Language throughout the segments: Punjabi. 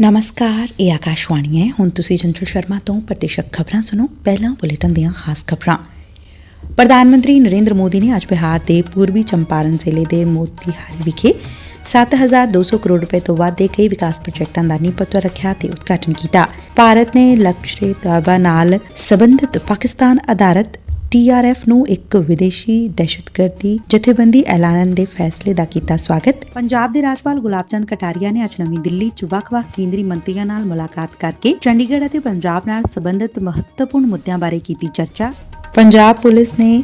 ਨਮਸਕਾਰ, ਇਹ ਆਕਾਸ਼ਵਾਣੀ ਹੈ। ਹੁਣ ਤੁਸੀਂ ਜੰਟਲ ਸ਼ਰਮਾ ਤੋਂ ਪ੍ਰਤੀਸ਼ਕ ਖਬਰਾਂ ਸੁਣੋ। ਪਹਿਲਾਂ ਬੁਲੇਟਿਨ ਦੀਆਂ ਖਾਸ ਖਬਰਾਂ। ਪ੍ਰਧਾਨ ਮੰਤਰੀ ਨਰਿੰਦਰ ਮੋਦੀ ਨੇ ਅੱਜ ਬਿਹਾਰ ਦੇ ਪੂਰਬੀ ਚੰਪਾਰਨ ਜ਼ਿਲ੍ਹੇ ਦੇ ਮੋਤੀਹਾਰੀ ਵਿਖੇ 7200 ਕਰੋੜ ਰੁਪਏ ਤੋਂ ਵੱਧ ਦੇ ਕਈ ਵਿਕਾਸ ਪ੍ਰੋਜੈਕਟਾਂ ਦਾ ਨੀਂਹ ਪੱਥਰ ਰੱਖਿਆ ਤੇ ਉਦਘਾਟਨ ਕੀਤਾ। ਭਾਰਤ ਨੇ ਲਕਸ਼ੇ ਤੈਅਬਾ ਨਾਲ ਸਬੰਧਤ ਪਾਕਿਸਤਾਨ ਆਧਾਰਿਤ ਟੀਆਰਐਫ ਨੂੰ ਇੱਕ ਵਿਦੇਸ਼ੀ ਦਹਿਸ਼ਤਗਰਦੀ ਜਥੇਬੰਦੀ ਐਲਾਨਣ ਦੇ ਫੈਸਲੇ ਦਾ ਕੀਤਾ ਸਵਾਗਤ। ਪੰਜਾਬ ਦੇ ਰਾਜਪਾਲ ਗੁਲਾਬ ਚੰਦ ਕਟਾਰੀਆ ਨੇ ਅੱਜ ਨਵੀਂ ਦਿੱਲੀ 'ਚ ਵੱਖ-ਵੱਖ ਕੇਂਦਰੀ ਮੰਤਰੀਆਂ ਨਾਲ ਮੁਲਾਕਾਤ ਕਰਕੇ ਚੰਡੀਗੜ੍ਹ ਅਤੇ ਪੰਜਾਬ ਨਾਲ ਸੰਬੰਧਿਤ ਮਹੱਤਵਪੂਰਨ ਮੁੱਦਿਆਂ ਬਾਰੇ ਕੀਤੀ ਚਰਚਾ। ਪੰਜਾਬ ਪੁਲਿਸ ਨੇ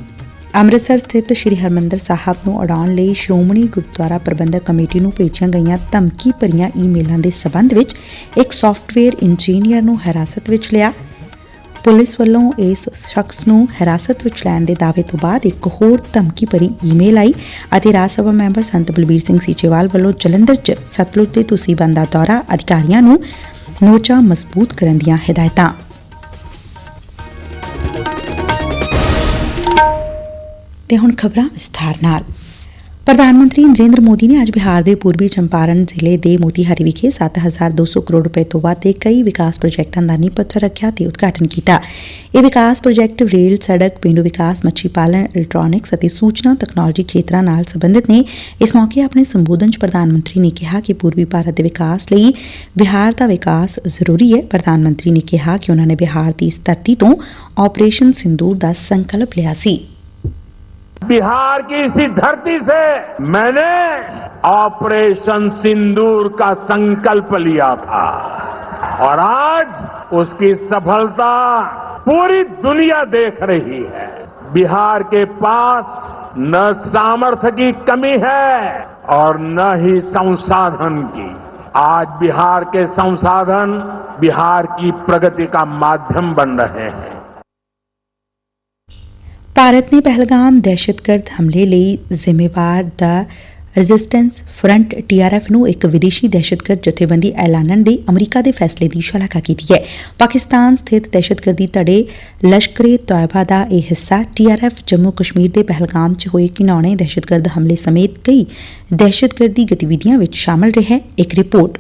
ਅੰਮ੍ਰਿਤਸਰ ਸਥਿਤ ਸ੍ਰੀ ਹਰਮੰਦਰ ਸਾਹਿਬ ਨੂੰ ਉਡਾਉਣ ਲਈ ਸ਼੍ਰੋਮਣੀ ਗੁਰਦੁਆਰਾ ਪ੍ਰਬੰਧਕ ਕਮੇਟੀ ਨੂੰ ਭੇਜੀਆਂ ਗਈਆਂ ਧਮਕੀ ਭਰੀਆਂ ਈਮੇਲਾਂ ਦੇ ਸਬੰਧ ਵਿੱਚ ਇੱਕ ਸੌਫਟਵੇਅਰ ਇੰਜੀਨੀਅਰ ਨੂੰ ਹਿਰਾਸਤ ਵਿੱਚ ਲਿਆ। ਪੁਲਿਸ ਵੱਲੋਂ ਇਸ ਸ਼ਖਸ ਨੂੰ ਹਿਰਾਸਤ ਵਿੱਚ ਲੈਣ ਦੇ ਦਾਅਵੇ ਤੋਂ ਬਾਅਦ ਇੱਕ ਹੋਰ ਧਮਕੀ ਭਰੀ ਈਮੇਲ ਆਈ ਅਤੇ ਰਾਜ ਸਭਾ ਮੈਂਬਰ ਸੰਤ ਬਲਬੀਰ ਸਿੰਘ ਸੀਚੇਵਾਲ ਵੱਲੋਂ ਜਲੰਧਰ 'ਚ ਸਤਲੁਜ ਦੇ ਤੁਸੀਂ ਬੰਦਾ ਦੌਰਾ ਅਧਿਕਾਰੀਆਂ ਨੂੰ ਮੋਰਚਾ ਮਜ਼ਬੂਤ ਕਰਨ ਦੀਆਂ ਹਦਾਇਤਾਂ। ਤੇ ਹੁਣ ਖਬਰਾਂ ਵਿਸਥਾਰ ਨਾਲ। ਪ੍ਰਧਾਨ ਮੰਤਰੀ ਨਰਿੰਦਰ ਮੋਦੀ ਨੇ ਅੱਜ ਬਿਹਾਰ ਦੇ ਪੂਰਬੀ ਚੰਪਾਰਨ ਜ਼ਿਲ੍ਹੇ ਦੇ ਮੋਤੀਹਾਰੀ ਵਿਖੇ 7200 ਕਰੋੜ ਰੁਪਏ ਤੋਂ ਵੱਧ ਦੇ ਕਈ ਵਿਕਾਸ ਪ੍ਰੋਜੈਕਟਾਂ ਦਾ ਨੀਂਹ ਪੱਥਰ ਰੱਖਿਆ ਤੇ ਉਦਘਾਟਨ ਕੀਤਾ। ਇਹ ਵਿਕਾਸ ਪ੍ਰੋਜੈਕਟ ਰੇਲ, ਸੜਕ, ਪਿੰਡੂ ਵਿਕਾਸ, ਮੱਛੀ ਪਾਲਣ, ਇਲੈਕਟ੍ਰੋਨਿਕਸ ਅਤੇ ਸੂਚਨਾ ਤਕਨਾਲੋਜੀ ਖੇਤਰਾਂ ਨਾਲ ਸੰਬੰਧਿਤ ਨੇ। ਇਸ ਮੌਕੇ ਆਪਣੇ ਸੰਬੋਧਨ 'ਚ ਪ੍ਰਧਾਨ ਮੰਤਰੀ ਨੇ ਕਿਹਾ ਕਿ ਪੂਰਬੀ ਭਾਰਤ ਦੇ ਵਿਕਾਸ ਲਈ ਬਿਹਾਰ ਦਾ ਵਿਕਾਸ ਜ਼ਰੂਰੀ ਹੈ। ਪ੍ਰਧਾਨ ਮੰਤਰੀ ਨੇ ਕਿਹਾ ਕਿ ਉਹਨਾਂ ਨੇ ਬਿਹਾਰ ਦੀ ਇਸ ਧਰਤੀ ਤੋਂ ਆਪਰੇਸ਼ਨ ਸਿੰਦੂਰ ਦਾ ਸੰਕਲਪ ਲਿਆ ਸੀ। बिहार की इसी धरती से मैंने ऑपरेशन सिंदूर का संकल्प लिया था। और आज उसकी सफलता पूरी दुनिया देख रही है। बिहार के पास न सामर्थ्य की कमी है और न ही संसाधन की। आज बिहार के संसाधन बिहार की प्रगति का माध्यम बन रहे हैं। ਭਾਰਤ ਨੇ ਪਹਿਲਗਾਮ ਦਹਿਸ਼ਤਗਰਦ ਹਮਲੇ ਲਈ ਜ਼ਿੰਮੇਵਾਰ ਦਾ ਰੈਜ਼ਿਸਟੈਂਸ ਫਰੰਟ ਟੀਆਰਐਫ ਨੂੰ ਇੱਕ ਵਿਦੇਸ਼ੀ ਦਹਿਸ਼ਤਗਰਦ ਜਥੇਬੰਦੀ ਐਲਾਨਣ ਦੇ ਅਮਰੀਕਾ ਦੇ ਫੈਸਲੇ ਦੀ ਸ਼ਲਾਘਾ ਕੀਤੀ ਹੈ। ਪਾਕਿਸਤਾਨ ਸਥਿਤ ਦਹਿਸ਼ਤਗਰਦੀ ਧੜੇ ਲਸ਼ਕਰੇ ਤੌਇਬਾ ਦਾ ਇਹ ਹਿੱਸਾ ਟੀਆਰਐਫ ਜੰਮੂ ਕਸ਼ਮੀਰ ਦੇ ਪਹਿਲਗਾਮ 'ਚ ਹੋਏ ਘਿਨੌਣੇ ਦਹਿਸ਼ਤਗਰਦ ਹਮਲੇ ਸਮੇਤ ਕਈ ਦਹਿਸ਼ਤਗਰਦੀ ਗਤੀਵਿਧੀਆਂ ਵਿੱਚ ਸ਼ਾਮਲ ਰਿਹਾ ਇੱਕ ਰਿਪੋਰਟ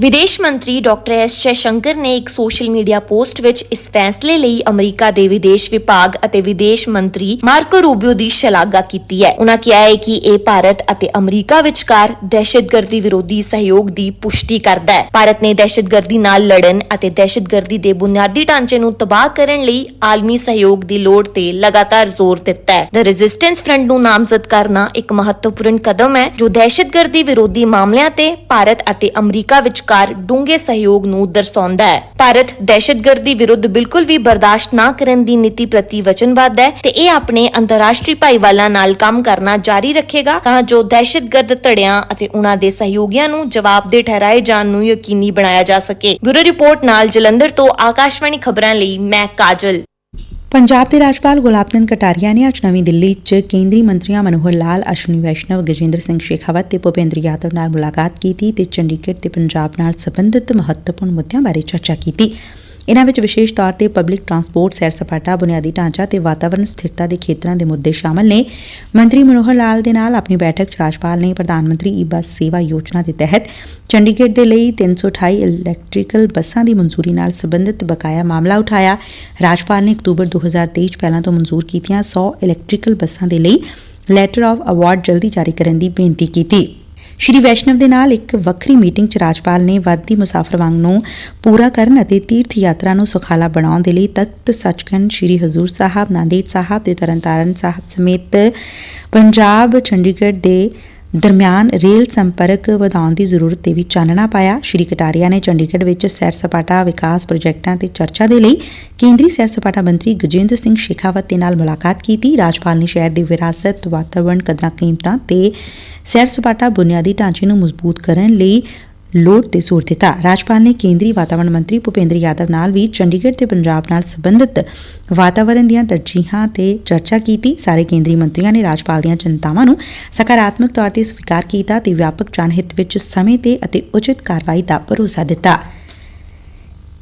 ਵਿਦੇਸ਼ ਮੰਤਰੀ ਡਾਕਟਰ ਐਸ ਜੈਸ਼ੰਕਰ ਨੇ ਇੱਕ ਸੋਸ਼ਲ ਮੀਡੀਆ ਪੋਸਟ ਵਿੱਚ ਇਸ ਫੈਸਲੇ ਲਈ ਅਮਰੀਕਾ ਦੇ ਵਿਦੇਸ਼ ਵਿਭਾਗ ਅਤੇ ਵਿਦੇਸ਼ ਮੰਤਰੀ ਮਾਰਕੋ ਰੂਬੀਓ ਦੀ ਸ਼ਲਾਘਾ ਕੀਤੀ ਹੈ। ਉਹਨਾਂ ਕਿਹਾ ਹੈ ਕਿ ਇਹ ਭਾਰਤ ਅਤੇ ਅਮਰੀਕਾ ਵਿਚਕਾਰ ਦਹਿਸ਼ਤਗਰਦੀ ਵਿਰੋਧੀ ਸਹਿਯੋਗ ਦੀ ਪੁਸ਼ਟੀ ਕਰਦਾ ਹੈ। ਭਾਰਤ ਨੇ ਦਹਿਸ਼ਤਗਰਦੀ ਨਾਲ ਲੜਨ ਅਤੇ ਦਹਿਸ਼ਤਗਰਦੀ ਦੇ ਬੁਨਿਆਦੀ ਢਾਂਚੇ ਨੂੰ ਤਬਾਹ ਕਰਨ ਲਈ ਆਲਮੀ ਸਹਿਯੋਗ ਦੀ ਲੋੜ ਤੇ ਲਗਾਤਾਰ ਜ਼ੋਰ ਦਿੱਤਾ ਹੈ। ਦ ਰੈਜ਼ਿਸਟੈਂਸ ਫਰੰਟ ਨੂੰ ਨਾਮਜ਼ਦ ਕਰਨਾ ਇੱਕ ਮਹੱਤਵਪੂਰਨ ਕਦਮ ਹੈ, ਜੋ ਦਹਿਸ਼ਤਗਰਦੀ ਵਿਰੋਧੀ ਮਾਮਲਿਆਂ ਤੇ ਭਾਰਤ ਅਤੇ ਅਮਰੀਕਾ ਵਿੱਚ ਵਿਚਕਾਰ ਡੂੰਘੇ ਸਹਿਯੋਗ ਨੂੰ ਦਰਸਾਉਂਦਾ ਹੈ। ਭਾਰਤ ਦਹਿਸ਼ਤਗਰਦੀ ਵਿਰੁੱਧ ਬਿਲਕੁਲ ਵੀ ਬਰਦਾਸ਼ਤ ਨਾ ਕਰਨ ਦੀ ਨੀਤੀ ਪ੍ਰਤੀ ਵਚਨਬੱਧ ਹੈ ਤੇ ਇਹ ਆਪਣੇ ਅੰਤਰਰਾਸ਼ਟਰੀ ਭਾਈਵਾਲਾਂ ਨਾਲ ਕੰਮ ਕਰਨਾ ਜਾਰੀ ਰੱਖੇਗਾ, ਤਾਂ ਜੋ ਦਹਿਸ਼ਤਗਰਦ ਧੜਿਆਂ ਅਤੇ ਉਹਨਾਂ ਦੇ ਸਹਿਯੋਗੀਆਂ ਨੂੰ ਜਵਾਬਦੇਹ ਠਹਿਰਾਏ ਜਾਣ ਨੂੰ ਯਕੀਨੀ ਬਣਾਇਆ ਜਾ ਸਕੇ। ਬਿਊਰੋ ਰਿਪੋਰਟ ਨਾਲ ਜਲੰਧਰ ਤੋਂ ਆਕਾਸ਼ਵਾਣੀ ਖਬਰਾਂ ਲਈ ਮੈਂ ਕਾਜਲ। ਪੰਜਾਬ ਦੇ ਰਾਜਪਾਲ ਗੁਲਾਬ ਚੰਦ ਕਟਾਰੀਆ ਨੇ ਅੱਜ ਨਵੀਂ ਦਿੱਲੀ 'ਚ ਕੇਂਦਰੀ ਮੰਤਰੀਆਂ ਮਨੋਹਰ ਲਾਲ, ਅਸ਼ਵਨੀ ਵੈਸ਼ਨਵ, ਗਜੇਂਦਰ ਸਿੰਘ ਸ਼ੇਖਾਵਤ ਤੇ ਭੁਪੇਂਦਰ ਯਾਦਵ ਨਾਲ ਮੁਲਾਕਾਤ ਕੀਤੀ ਤੇ ਚੰਡੀਗੜ੍ਹ ਤੇ ਪੰਜਾਬ ਨਾਲ ਸਬੰਧਤ ਮਹੱਤਵਪੂਰਨ ਮੁੱਦਿਆਂ ਬਾਰੇ ਚਰਚਾ ਕੀਤੀ। ਇਨ੍ਹਾਂ ਵਿੱਚ ਵਿਸ਼ੇਸ਼ ਤੌਰ ਤੇ ਪਬਲਿਕ ਟਰਾਂਸਪੋਰਟ ਸੈਰ ਸਪਾਟਾ, ਬੁਨਿਆਦੀ ਢਾਂਚਾ ਤੇ ਵਾਤਾਵਰਣ ਸਥਿਰਤਾ ਦੇ ਖੇਤਰਾਂ ਦੇ ਮੁੱਦੇ ਸ਼ਾਮਲ ਨੇ। ਮੰਤਰੀ ਮਨੋਹਰ ਲਾਲ ਦੇ ਨਾਲ ਆਪਣੀ ਬੈਠਕ 'ਚ ਰਾਜਪਾਲ ਨੇ ਪ੍ਰਧਾਨ ਮੰਤਰੀ ਈ ਬੱਸ ਸੇਵਾ ਯੋਜਨਾ ਦੇ ਤਹਿਤ ਚੰਡੀਗੜ੍ਹ ਦੇ ਲਈ 328 ਇਲੈਕਟ੍ਰੀਕਲ ਬੱਸਾਂ ਦੀ ਮਨਜ਼ੂਰੀ ਨਾਲ ਸਬੰਧਤ ਬਕਾਇਆ ਮਾਮਲਾ ਉਠਾਇਆ। ਰਾਜਪਾਲ ਨੇ ਅਕਤੂਬਰ 2023 'ਚ ਪਹਿਲਾਂ ਤੋਂ ਮਨਜ਼ੂਰ ਕੀਤੀਆਂ 100 ਇਲੈਕਟ੍ਰੀਕਲ ਬੱਸਾਂ ਦੇ ਲਈ ਲੈਟਰ ਆਫ ਅਵਾਰਡ ਜਲਦੀ ਜਾਰੀ ਕਰਨ ਦੀ ਬੇਨਤੀ ਕੀਤੀ। ਸ਼੍ਰੀ ਵੈਸ਼ਨਵ ਦੇ ਨਾਲ ਇੱਕ ਵੱਖਰੀ ਮੀਟਿੰਗ 'ਚ ਰਾਜਪਾਲ ਨੇ ਵੱਧਦੀ ਮੁਸਾਫਰ ਵਾਂਗ ਨੂੰ ਪੂਰਾ ਕਰਨ ਅਤੇ ਤੀਰਥ ਯਾਤਰਾ ਨੂੰ ਸੁਖਾਲਾ ਬਣਾਉਣ ਦੇ ਲਈ ਤਖਤ ਸੱਚਖੰਡ ਸ਼੍ਰੀ ਹਜ਼ੂਰ ਸਾਹਿਬ, ਨਾਂਦੇੜ ਸਾਹਿਬ ਤੇ ਤਰਨਤਾਰਨ ਸਾਹਿਬ ਸਮੇਤ ਪੰਜਾਬ, ਚੰਡੀਗੜ੍ਹ ਦੇ ਦਰਮਿਆਨ ਰੇਲ ਸੰਪਰਕ ਵਧਾਉਣ ਦੀ ਜ਼ਰੂਰਤ ਤੇ ਵੀ ਚਾਨਣਾ ਪਾਇਆ। ਸ਼੍ਰੀ ਕਟਾਰੀਆ ਨੇ ਚੰਡੀਗੜ੍ਹ ਵਿੱਚ ਸੈਰ ਸਪਾਟਾ ਵਿਕਾਸ ਪ੍ਰੋਜੈਕਟਾਂ ਤੇ ਚਰਚਾ ਦੇ ਲਈ ਕੇਂਦਰੀ ਸੈਰ ਸਪਾਟਾ ਮੰਤਰੀ ਗਜੇਂਦਰ ਸਿੰਘ ਸ਼ੇਖਾਵਤ ਦੇ ਨਾਲ ਮੁਲਾਕਾਤ ਕੀਤੀ। ਰਾਜਪਾਲ ਨੇ ਸ਼ਹਿਰ ਦੀ ਵਿਰਾਸਤ, ਵਾਤਾਵਰਣ, ਕਦਰਾਂ ਕੀਮਤਾਂ ਤੇ ਸੈਰ ਸਪਾਟਾ ਬੁਨਿਆਦੀ ਢਾਂਚੇ ਨੂੰ ਮਜ਼ਬੂਤ ਕਰਨ ਲਈ ਲੋੜ ਤੇ ਜ਼ੋਰ ਦਿੱਤਾ। ਰਾਜਪਾਲ ਨੇ ਕੇਂਦਰੀ ਵਾਤਾਵਰਣ ਮੰਤਰੀ ਭੁਪੇਂਦਰ ਯਾਦਵ ਨਾਲ ਵੀ ਚੰਡੀਗੜ੍ਹ ਤੇ ਪੰਜਾਬ ਨਾਲ ਸੰਬੰਧਿਤ ਵਾਤਾਵਰਣ ਦੀਆਂ ਤਰਜੀਹਾਂ ਤੇ ਚਰਚਾ ਕੀਤੀ। ਸਾਰੇ ਕੇਂਦਰੀ ਮੰਤਰੀਆਂ ਨੇ ਰਾਜਪਾਲ ਦੀਆਂ ਚਿੰਤਾਵਾਂ ਨੂੰ ਸਕਾਰਾਤਮਕ ਤੌਰ ਤੇ ਸਵੀਕਾਰ ਕੀਤਾ ਤੇ ਵਿਆਪਕ ਜਨਹਿਤ ਵਿੱਚ ਸਮੇਂ ਤੇ ਅਤੇ ਉਚਿਤ ਕਾਰਵਾਈ ਦਾ ਭਰੋਸਾ ਦਿੱਤਾ।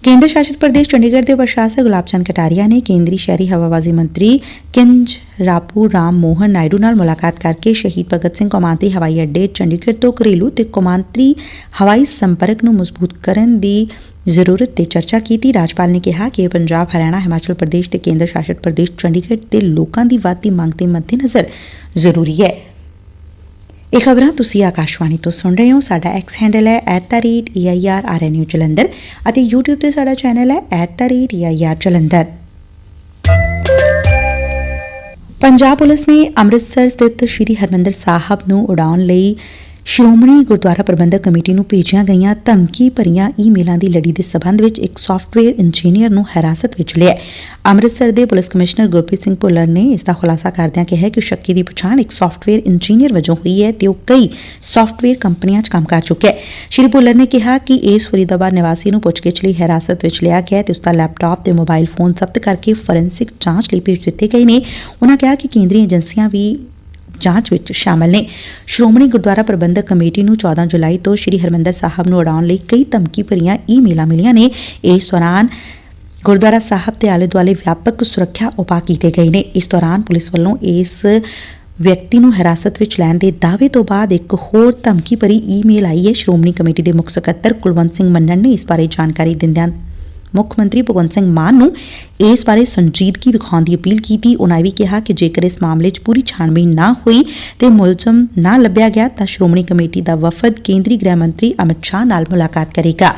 ਕੇਂਦਰ ਸ਼ਾਸਿਤ ਪ੍ਰਦੇਸ਼ ਚੰਡੀਗੜ੍ਹ ਦੇ ਪ੍ਰਸ਼ਾਸਕ ਗੁਲਾਬ ਚੰਦ ਕਟਾਰੀਆ ਨੇ ਕੇਂਦਰੀ ਸ਼ਹਿਰੀ ਹਵਾਬਾਜ਼ੀ ਮੰਤਰੀ ਕਿੰਜ ਰਾਪੂ ਰਾਮ ਮੋਹਨ ਨਾਇਡੂ ਨਾਲ ਮੁਲਾਕਾਤ ਕਰਕੇ ਸ਼ਹੀਦ ਭਗਤ ਸਿੰਘ ਕੌਮਾਂਤਰੀ ਹਵਾਈ ਅੱਡੇ ਚੰਡੀਗੜ੍ਹ ਤੋਂ ਘਰੇਲੂ ਤੇ ਕੌਮਾਂਤਰੀ ਹਵਾਈ ਸੰਪਰਕ ਨੂੰ ਮਜ਼ਬੂਤ ਕਰਨ ਦੀ ਜ਼ਰੂਰਤ ਤੇ ਚਰਚਾ ਕੀਤੀ। ਰਾਜਪਾਲ ਨੇ ਕਿਹਾ ਕਿ ਇਹ ਪੰਜਾਬ, ਹਰਿਆਣਾ, ਹਿਮਾਚਲ ਪ੍ਰਦੇਸ਼ ਤੇ ਕੇਂਦਰ ਸ਼ਾਸਿਤ ਪ੍ਰਦੇਸ਼ ਚੰਡੀਗੜ੍ਹ ਦੇ ਲੋਕਾਂ ਦੀ ਵੱਧਦੀ ਮੰਗ ਦੇ ਮੱਦੇਨਜ਼ਰ ਜ਼ਰੂਰੀ ਹੈ। ਇਹ ਖਬਰਾਂ ਤੁਸੀਂ ਆਕਾਸ਼ਵਾਣੀ ਤੋਂ ਸੁਣ ਰਹੇ ਹੋ। ਸਾਡਾ ਐਕਸ ਹੈਂਡਲ ਹੈ @eirrnu ਜਲੰਧਰ ਅਤੇ YouTube ਤੇ ਸਾਡਾ ਚੈਨਲ ਹੈ @eir ਜਲੰਧਰ। ਪੰਜਾਬ ਪੁਲਿਸ ਨੇ ਅੰਮ੍ਰਿਤਸਰ ਸਥਿਤ ਸ੍ਰੀ ਹਰਮੰਦਰ ਸਾਹਿਬ ਨੂੰ ਉਡਾਉਣ ਲਈ ਸ਼੍ਰੋਮਣੀ ਗੁਰਦੁਆਰਾ ਪ੍ਰਬੰਧਕ ਕਮੇਟੀ ਨੂੰ ਭੇਜੀਆਂ ਗਈਆਂ ਧਮਕੀ ਭਰੀਆਂ ਈਮੇਲਾਂ ਦੀ ਲੜੀ ਦੇ ਸਬੰਧ ਵਿੱਚ ਇੱਕ ਸਾਫਟਵੇਅਰ ਇੰਜੀਨੀਅਰ ਨੂੰ ਹਿਰਾਸਤ ਵਿੱਚ ਲਿਆ ਅੰਮ੍ਰਿਤਸਰ ਦੇ ਪੁਲਿਸ ਕਮਿਸ਼ਨਰ ਗੁਰਪ੍ਰੀਤ ਸਿੰਘ ਭੁੱਲਰ ਨੇ ਇਸ ਦਾ ਖੁਲਾਸਾ ਕਰਦਿਆਂ ਕਿਹਾ ਕਿ ਸ਼ੱਕੀ ਦੀ ਪਛਾਣ ਇੱਕ ਸਾਫਟਵੇਅਰ ਇੰਜੀਨੀਅਰ ਵਜੋਂ ਹੋਈ ਹੈ ਤੇ ਉਹ ਕਈ ਸਾਫਟਵੇਅਰ ਕੰਪਨੀਆਂ 'ਚ ਕੰਮ ਕਰ ਚੁੱਕਿਆ ਹੈ। ਸ਼੍ਰੀ ਭੁੱਲਰ ਨੇ ਕਿਹਾ ਕਿ ਇਸ ਫਰੀਦਾਬਾਦ ਨਿਵਾਸੀ ਨੂੰ ਪੁੱਛਗਿੱਛ ਲਈ ਹਿਰਾਸਤ ਵਿੱਚ ਲਿਆ ਗਿਆ ਹੈ ਤੇ ਉਸ ਦਾ ਲੈਪਟਾਪ ਤੇ ਮੋਬਾਈਲ ਫੋਨ ਜ਼ਬਤ ਕਰਕੇ ਫੋਰੈਂਸਿਕ ਜਾਂਚ ਲਈ ਭੇਜ ਦਿੱਤੇ ਗਏ ਨੇ ਉਨ੍ਹਾਂ ਕਿਹਾ ਕਿ ਕੇਂਦਰੀ ਏਜੰਸੀਆਂ ਵੀ ਜਾਂਚ ਵਿੱਚ ਸ਼ਾਮਲ ਨੇ। ਸ਼੍ਰੋਮਣੀ ਗੁਰਦੁਆਰਾ ਪ੍ਰਬੰਧਕ ਕਮੇਟੀ ਨੂੰ 14 ਜੁਲਾਈ ਤੋਂ ਸ੍ਰੀ ਹਰਮੰਦਰ ਸਾਹਿਬ ਨੂੰ ਉਡਾਉਣ ਲਈ ਕਈ ਧਮਕੀ ਭਰੀਆਂ ਈਮੇਲਾਂ ਮਿਲੀਆਂ ਨੇ। ਇਸ ਦੌਰਾਨ ਗੁਰਦੁਆਰਾ ਸਾਹਿਬ ਦੇ ਆਲੇ ਦੁਆਲੇ ਵਿਆਪਕ ਸੁਰੱਖਿਆ ਉਪਾਅ ਕੀਤੇ ਗਏ ਨੇ। ਇਸ ਦੌਰਾਨ ਪੁਲਿਸ ਵੱਲੋਂ ਇਸ ਵਿਅਕਤੀ ਨੂੰ ਹਿਰਾਸਤ ਵਿੱਚ ਲੈਣ ਦੇ ਦਾਅਵੇ ਤੋਂ ਬਾਅਦ ਇੱਕ ਹੋਰ ਧਮਕੀ ਭਰੀ ਈਮੇਲ ਆਈ ਹੈ। ਸ਼੍ਰੋਮਣੀ ਕਮੇਟੀ ਦੇ ਮੁੱਖ ਸਕੱਤਰ ਕੁਲਵੰਤ ਸਿੰਘ ਮੰਨਣ ਨੇ ਇਸ ਬਾਰੇ ਜਾਣਕਾਰੀ ਦਿੰਦਿਆਂ ਮੁੱਖ ਮੰਤਰੀ ਭਗਵੰਤ ਸਿੰਘ ਮਾਨ ਨੂੰ ਇਸ ਬਾਰੇ ਸੰਜੀਦਗੀ ਵਿਖਾਉਣ ਦੀ ਅਪੀਲ ਕੀਤੀ। ਉਨ੍ਹਾਂ ਵੀ ਕਿਹਾ ਕਿ ਜੇਕਰ ਇਸ ਮਾਮਲੇ 'ਚ ਪੂਰੀ ਛਾਣਬੀਨ ਨਾ ਹੋਈ ਤੇ ਮੁਲਜ਼ਮ ਨਾ ਲੱਭਿਆ ਗਿਆ ਤਾਂ ਸ਼੍ਰੋਮਣੀ ਕਮੇਟੀ ਦਾ ਵਫਦ ਕੇਂਦਰੀ ਗ੍ਰਹਿ ਮੰਤਰੀ ਅਮਿਤ ਸ਼ਾਹ ਨਾਲ ਮੁਲਾਕਾਤ ਕਰੇਗਾ।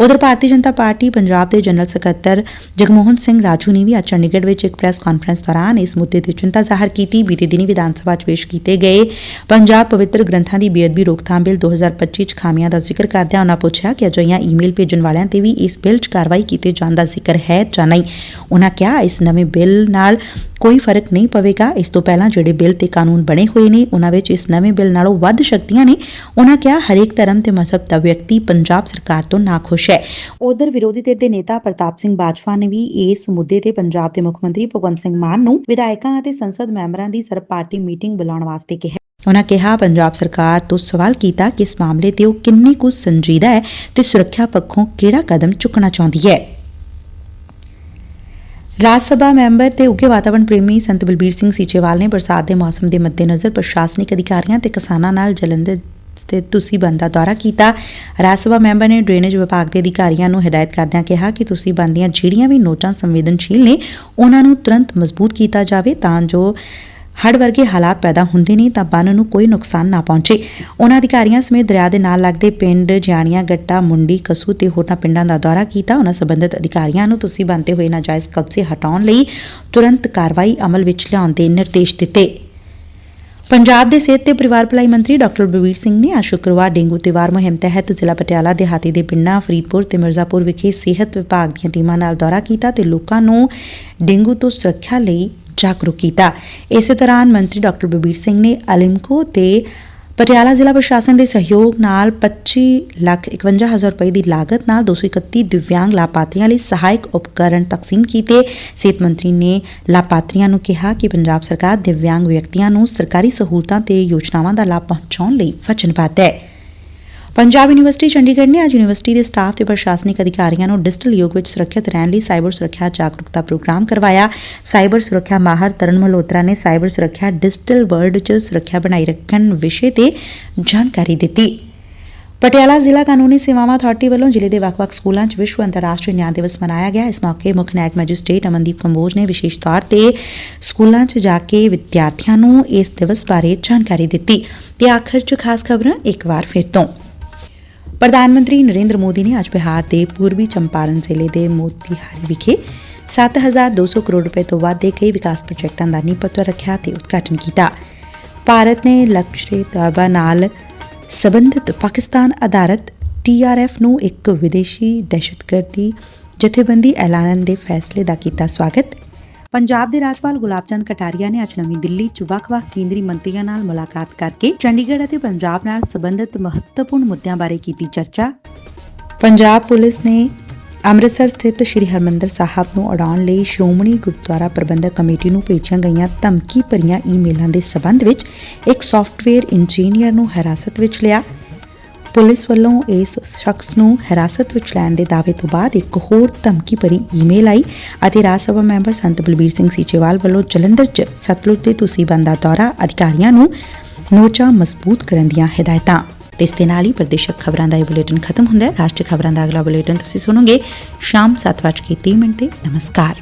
ਉਧਰ ਭਾਰਤੀ ਜਨਤਾ ਪਾਰਟੀ ਪੰਜਾਬ ਦੇ ਜਨਰਲ ਸਕੱਤਰ ਜਗਮੋਹਨ ਸਿੰਘ ਰਾਜੂ ਨੇ ਵੀ ਅੱਜ ਚੰਡੀਗੜ੍ਹ ਵਿੱਚ ਇੱਕ ਪ੍ਰੈਸ ਕਾਨਫਰੰਸ ਦੌਰਾਨ ਇਸ ਮੁੱਦੇ ਤੇ ਚਿੰਤਾ ਜ਼ਾਹਰ ਕੀਤੀ। ਬੀਤੇ ਦਿਨੀ ਵਿਧਾਨ ਸਭਾ 'ਚ ਪੇਸ਼ ਕੀਤੇ ਗਏ ਪੰਜਾਬ ਪਵਿੱਤਰ ਗ੍ਰੰਥਾਂ ਦੀ ਬੇਅਦਬੀ ਰੋਕਥਾਮ ਬਿੱਲ 2025 'ਚ ਖਾਮੀਆਂ ਦਾ ਜ਼ਿਕਰ ਕਰਦਿਆਂ ਉਨ੍ਹਾਂ ਪੁੱਛਿਆ ਕਿ ਅਜਿਹੀਆਂ ਈਮੇਲ ਭੇਜਣ ਵਾਲਿਆਂ ਤੇ ਵੀ ਇਸ ਬਿੱਲ 'ਚ ਕਾਰਵਾਈ ਕੀਤੇ ਜਾਣ ਦਾ ਜ਼ਿਕਰ ਹੈ ਜਾਂ ਨਹੀਂ। ਉਨ੍ਹਾਂ ਕਿਹਾ, ਇਸ ਨਵੇਂ ਬਿੱਲ ਨਾਲ ਕੋਈ ਫ਼ਰਕ ਨਹੀਂ ਪਵੇਗਾ। ਇਸ ਤੋਂ ਪਹਿਲਾਂ ਜਿਹੜੇ ਬਿੱਲ ਤੇ ਕਾਨੂੰਨ ਬਣੇ ਹੋਏ ਨੇ, ਉਹਨਾਂ ਵਿੱਚ ਇਸ ਨਵੇਂ ਬਿੱਲ ਨਾਲੋਂ ਵੱਧ ਸ਼ਕਤੀਆਂ ਨੇ। ਉਨ੍ਹਾਂ ਕਿਹਾ, ਹਰੇਕ ਧਰਮ ਤੇ ਮਜ਼ਹਬ ਦਾ ਵਿਅਕਤੀ ਪੰਜਾਬ ਸਰਕਾਰ ਤੋਂ ਨਾਖੁਸ਼ ਹੈ। ਉਧਰ ਵਿਰੋਧੀ ਧਿਰ ਦੇ ਨੇਤਾ ਪ੍ਰਤਾਪ ਸਿੰਘ ਬਾਜਵਾ ਨੇ ਵੀ ਇਸ ਮੁੱਦੇ ਤੇ ਪੰਜਾਬ ਦੇ ਮੁੱਖ ਮੰਤਰੀ ਭਗਵੰਤ ਸਿੰਘ ਮਾਨ ਨੂੰ ਵਿਧਾਇਕਾਂ ਅਤੇ ਸੰਸਦ ਮੈਂਬਰਾਂ ਦੀ ਸਰਬ ਪਾਰਟੀ ਮੀਟਿੰਗ ਬੁਲਾਉਣ ਵਾਸਤੇ ਕਿਹਾ। ਉਨ੍ਹਾਂ ਕਿਹਾ, ਪੰਜਾਬ ਸਰਕਾਰ ਤੋਂ ਸਵਾਲ ਕੀਤਾ ਕਿ ਇਸ ਮਾਮਲੇ ਤੇ ਉਹ ਕਿੰਨੀ ਕੁ ਸੰਜੀਦਾ ਹੈ ਤੇ ਸੁਰੱਖਿਆ ਪੱਖੋਂ ਕਿਹੜਾ ਕਦਮ ਚੁੱਕਣਾ ਚਾਹੁੰਦੀ ਹੈ। ਰਾਜ ਸਭਾ ਮੈਂਬਰ ਤੇ ਉੱਘੇ ਵਾਤਾਵਰਣ ਪ੍ਰੇਮੀ ਸੰਤ ਬਲਬੀਰ ਸਿੰਘ ਸੀਚੇਵਾਲ ਨੇ ਬਰਸਾਤ ਦੇ ਮੌਸਮ ਦੇ ਮੱਦੇਨਜ਼ਰ ਪ੍ਰਸ਼ਾਸਨਿਕ ਅਧਿਕਾਰੀਆਂ ਤੇ ਕਿਸਾਨਾਂ ਨਾਲ ਜਲੰਧਰ ਤੇ ਤੁਸੀਂ ਬੰਦ ਦਾ ਦੌਰਾ ਕੀਤਾ। ਰਾਜ ਸਭਾ ਮੈਂਬਰ ਨੇ ਡਰੇਨੇਜ ਵਿਭਾਗ ਦੇ ਅਧਿਕਾਰੀਆਂ ਨੂੰ ਹਦਾਇਤ ਕਰਦਿਆਂ ਕਿਹਾ ਕਿ ਤੁਸੀਂ ਬੰਦ ਦੀਆਂ ਜਿਹੜੀਆਂ ਵੀ ਨੋਟਾਂ ਸੰਵੇਦਨਸ਼ੀਲ ਨੇ, ਉਹਨਾਂ ਨੂੰ ਤੁਰੰਤ ਮਜ਼ਬੂਤ ਕੀਤਾ ਜਾਵੇ ਤਾਂ ਜੋ ਹੜ ਵਰਗੇ ਹਾਲਾਤ ਪੈਦਾ ਹੁੰਦੇ ਨੇ ਤਾਂ ਬੰਨ ਨੂੰ ਕੋਈ ਨੁਕਸਾਨ ਨਾ ਪਹੁੰਚੇ। ਉਹਨਾਂ ਅਧਿਕਾਰੀਆਂ ਸਮੇਤ ਦਰਿਆ ਦੇ ਨਾਲ ਲੱਗਦੇ ਪਿੰਡ ਜਾਣੀਆਂ, ਗੱਟਾ, ਮੁੰਡੀ, ਕਸੂ ਤੇ ਹੋਰਨਾਂ ਪਿੰਡਾਂ ਦਾ ਦੌਰਾ ਕੀਤਾ। ਉਹਨਾਂ ਸਬੰਧਤ ਅਧਿਕਾਰੀਆਂ ਨੂੰ ਤੁਸੀਂ ਬੰਦੇ ਹੋਏ ਨਾਜਾਇਜ਼ ਕਬਜ਼ੇ ਹਟਾਉਣ ਲਈ ਤੁਰੰਤ ਕਾਰਵਾਈ ਅਮਲ ਵਿੱਚ ਲਿਆਉਣ ਦੇ ਨਿਰਦੇਸ਼ ਦਿੱਤੇ। ਪੰਜਾਬ ਦੇ ਸਿਹਤ ਤੇ ਪਰਿਵਾਰ ਭਲਾਈ ਮੰਤਰੀ ਡਾਕਟਰ ਬਲਬੀਰ ਸਿੰਘ ਨੇ ਅੱਜ ਸ਼ੁੱਕਰਵਾਰ ਡੇਂਗੂ ਤੇ ਮੁਹਿੰਮ ਤਹਿਤ ਜ਼ਿਲ੍ਹਾ ਪਟਿਆਲਾ ਦੇ ਹਾਤੀ ਦੇ ਪਿੰਡਾਂ ਫਰੀਦਪੁਰ ਤੇ ਮਿਰਜ਼ਾਪੁਰ ਵਿਖੇ ਸਿਹਤ ਵਿਭਾਗ ਦੀਆਂ ਟੀਮਾਂ ਨਾਲ ਦੌਰਾ ਕੀਤਾ ਤੇ ਲੋਕਾਂ ਨੂੰ ਡੇਂਗੂ ਤੋਂ ਸੁਰੱਖਿਆ ਲਈ ਜਾਗਰੂਕ ਕੀਤਾ। ਇਸੇ ਦੌਰਾਨ ਮੰਤਰੀ ਡਾਕਟਰ ਬਲਬੀਰ ਸਿੰਘ ਨੇ ਅਲਿਮਕੋ ਤੇ ਪਟਿਆਲਾ ਜ਼ਿਲ੍ਹਾ ਪ੍ਰਸ਼ਾਸਨ ਦੇ ਸਹਿਯੋਗ ਨਾਲ 25 ਲੱਖ 51 ਹਜ਼ਾਰ ਰੁਪਏ ਦੀ ਲਾਗਤ ਨਾਲ 231 ਦਿਵਿਆਂਗ ਲਾਭਪਾਤਰੀਆਂ ਲਈ ਸਹਾਇਕ ਉਪਕਰਨ ਤਕਸੀਮ ਕੀਤੇ। ਸਿਹਤ ਮੰਤਰੀ ਨੇ ਲਾਭਪਾਤਰੀਆਂ ਨੂੰ ਕਿਹਾ ਕਿ ਪੰਜਾਬ ਸਰਕਾਰ ਦਿਵਿਆਂਗ ਵਿਅਕਤੀਆਂ ਨੂੰ ਸਰਕਾਰੀ ਸਹੂਲਤਾਂ ਤੇ ਯੋਜਨਾਵਾਂ ਦਾ ਲਾਭ ਪਹੁੰਚਾਉਣ ਲਈ ਵਚਨਬੱਧ ਹੈ। ਪੰਜਾਬ ਯੂਨੀਵਰਸਿਟੀ, ਚੰਡੀਗੜ੍ਹ ਨੇ ਅੱਜ ਯੂਨੀਵਰਸਿਟੀ ਦੇ ਸਟਾਫ ਤੇ ਪ੍ਰਸ਼ਾਸਨਿਕ ਅਧਿਕਾਰੀਆਂ ਨੂੰ ਡਿਜੀਟਲ ਯੁੱਗ ਵਿੱਚ ਸੁਰੱਖਿਅਤ ਰਹਿਣ ਲਈ ਸਾਈਬਰ ਸੁਰੱਖਿਆ ਜਾਗਰੂਕਤਾ ਪ੍ਰੋਗਰਾਮ ਕਰਵਾਇਆ। ਸਾਈਬਰ ਸੁਰੱਖਿਆ ਮਾਹਰ ਤਰਨ ਮਲਹੋਤਰਾ ਨੇ ਸਾਈਬਰ ਸੁਰੱਖਿਆ ਡਿਜੀਟਲ ਵਰਲਡ 'ਚ ਸੁਰੱਖਿਆ ਬਣਾਈ ਰੱਖਣ ਵਿਸ਼ੇ ਤੇ ਜਾਣਕਾਰੀ ਦਿੱਤੀ। ਪਟਿਆਲਾ ਜ਼ਿਲ੍ਹਾ ਕਾਨੂੰਨੀ ਸੇਵਾਵਾਂ ਅਥਾਰਟੀ ਵੱਲੋਂ ਜ਼ਿਲ੍ਹੇ ਦੇ ਵੱਖ-ਵੱਖ ਸਕੂਲਾਂ 'ਚ ਵਿਸ਼ਵ ਅੰਤਰਰਾਸ਼ਟਰੀ ਨਿਆਂ ਦਿਵਸ ਮਨਾਇਆ ਗਿਆ। ਇਸ ਮੌਕੇ ਮੁੱਖ ਨਾਇਕ ਮੈਜਿਸਟ੍ਰੇਟ ਅਮਨਦੀਪ ਕੰਬੋਜ ਨੇ ਵਿਸ਼ੇਸ਼ ਤੌਰ ਤੇ ਸਕੂਲਾਂ 'ਚ ਜਾ ਕੇ ਵਿਦਿਆਰਥੀਆਂ ਨੂੰ ਇਸ ਦਿਵਸ ਬਾਰੇ ਜਾਣਕਾਰੀ ਦਿੱਤੀ। ਤੇ ਆਖਰ 'ਚ ਖਾਸ ਖਬਰਾਂ ਇੱਕ ਵਾਰ ਫਿਰ ਤੋਂ। ਪ੍ਰਧਾਨ ਮੰਤਰੀ ਨਰਿੰਦਰ ਮੋਦੀ ਨੇ ਅੱਜ ਬਿਹਾਰ ਦੇ ਪੂਰਬੀ ਚੰਪਾਰਨ ਜ਼ਿਲ੍ਹੇ ਦੇ ਮੋਤੀਹਾਰੀ ਵਿਖੇ 7200 ਕਰੋੜ ਰੁਪਏ ਤੋਂ ਵੱਧ ਦੇ ਕਈ ਵਿਕਾਸ ਪ੍ਰੋਜੈਕਟਾਂ ਦਾ ਨੀਂਹ ਪੱਥਰ ਰੱਖਿਆ ਤੇ ਉਦਘਾਟਨ ਕੀਤਾ। ਭਾਰਤ ਨੇ ਲਕਸ਼ਰੇ ਤੈਅਬਾ ਨਾਲ ਸਬੰਧਤ ਪਾਕਿਸਤਾਨ ਆਧਾਰਿਤ ਟੀਆਰਐਫ ਨੂੰ ਇੱਕ ਵਿਦੇਸ਼ੀ ਦਹਿਸ਼ਤਗਰਦੀ ਜਥੇਬੰਦੀ ਐਲਾਨਣ ਦੇ ਫੈਸਲੇ ਦਾ ਕੀਤਾ ਸਵਾਗਤ। ਪੰਜਾਬ ਦੇ ਰਾਜਪਾਲ ਗੁਲਾਬ ਚੰਦ ਕਟਾਰੀਆ ਨੇ ਅੱਜ ਨਵੀਂ ਦਿੱਲੀ 'ਚ ਵੱਖ-ਵੱਖ ਕੇਂਦਰੀ ਮੰਤਰੀਆਂ ਨਾਲ ਮੁਲਾਕਾਤ ਕਰਕੇ ਚੰਡੀਗੜ੍ਹ ਅਤੇ ਪੰਜਾਬ ਨਾਲ ਸੰਬੰਧਿਤ ਮਹੱਤਵਪੂਰਨ ਮੁੱਦਿਆਂ ਬਾਰੇ ਕੀਤੀ ਚਰਚਾ। ਪੰਜਾਬ ਪੁਲਿਸ ਨੇ ਅੰਮ੍ਰਿਤਸਰ ਸਥਿਤ ਸ੍ਰੀ ਹਰਮੰਦਰ ਸਾਹਿਬ ਨੂੰ ਉਡਾਉਣ ਲਈ ਸ਼੍ਰੋਮਣੀ ਗੁਰਦੁਆਰਾ ਪ੍ਰਬੰਧਕ ਕਮੇਟੀ ਨੂੰ ਭੇਜੀਆਂ ਗਈਆਂ ਧਮਕੀ ਭਰੀਆਂ ਈਮੇਲਾਂ ਦੇ ਸਬੰਧ ਵਿੱਚ ਇੱਕ ਸਾਫਟਵੇਅਰ ਇੰਜੀਨੀਅਰ ਨੂੰ ਹਿਰਾਸਤ ਵਿੱਚ ਲਿਆ। ਪੁਲਿਸ ਵੱਲੋਂ ਇਸ ਸ਼ਖਸ ਨੂੰ ਹਿਰਾਸਤ ਵਿੱਚ ਲੈਣ ਦੇ ਦਾਅਵੇ ਤੋਂ ਬਾਅਦ ਇੱਕ ਹੋਰ ਧਮਕੀ ਭਰੀ ਈਮੇਲ ਆਈ ਅਤੇ ਰਾਜ ਸਭਾ ਮੈਂਬਰ ਸੰਤ ਬਲਬੀਰ ਸਿੰਘ ਸੀਚੇਵਾਲ ਵੱਲੋਂ ਜਲੰਧਰ 'ਚ ਸਤਲੁਜ ਦੇ ਤੁਸੀਂ ਬੰਦਾ ਦੌਰਾ ਅਧਿਕਾਰੀਆਂ ਨੂੰ ਮੋਰਚਾ ਮਜ਼ਬੂਤ ਕਰਨ ਦੀਆਂ ਹਦਾਇਤਾਂ। ਇਸ ਦੇ ਨਾਲ ਹੀ ਪ੍ਰਦੇਸ਼ਕ ਖਬਰਾਂ ਦਾ ਇਹ ਬੁਲੇਟਿਨ ਖਤਮ ਹੁੰਦਾ ਹੈ। ਰਾਸ਼ਟਰੀ ਖਬਰਾਂ ਦਾ ਅਗਲਾ ਬੁਲੇਟਿਨ ਤੁਸੀਂ ਸੁਣੋਗੇ ਸ਼ਾਮ 7:30 ਮਿੰਟ ਤੇ। ਨਮਸਕਾਰ।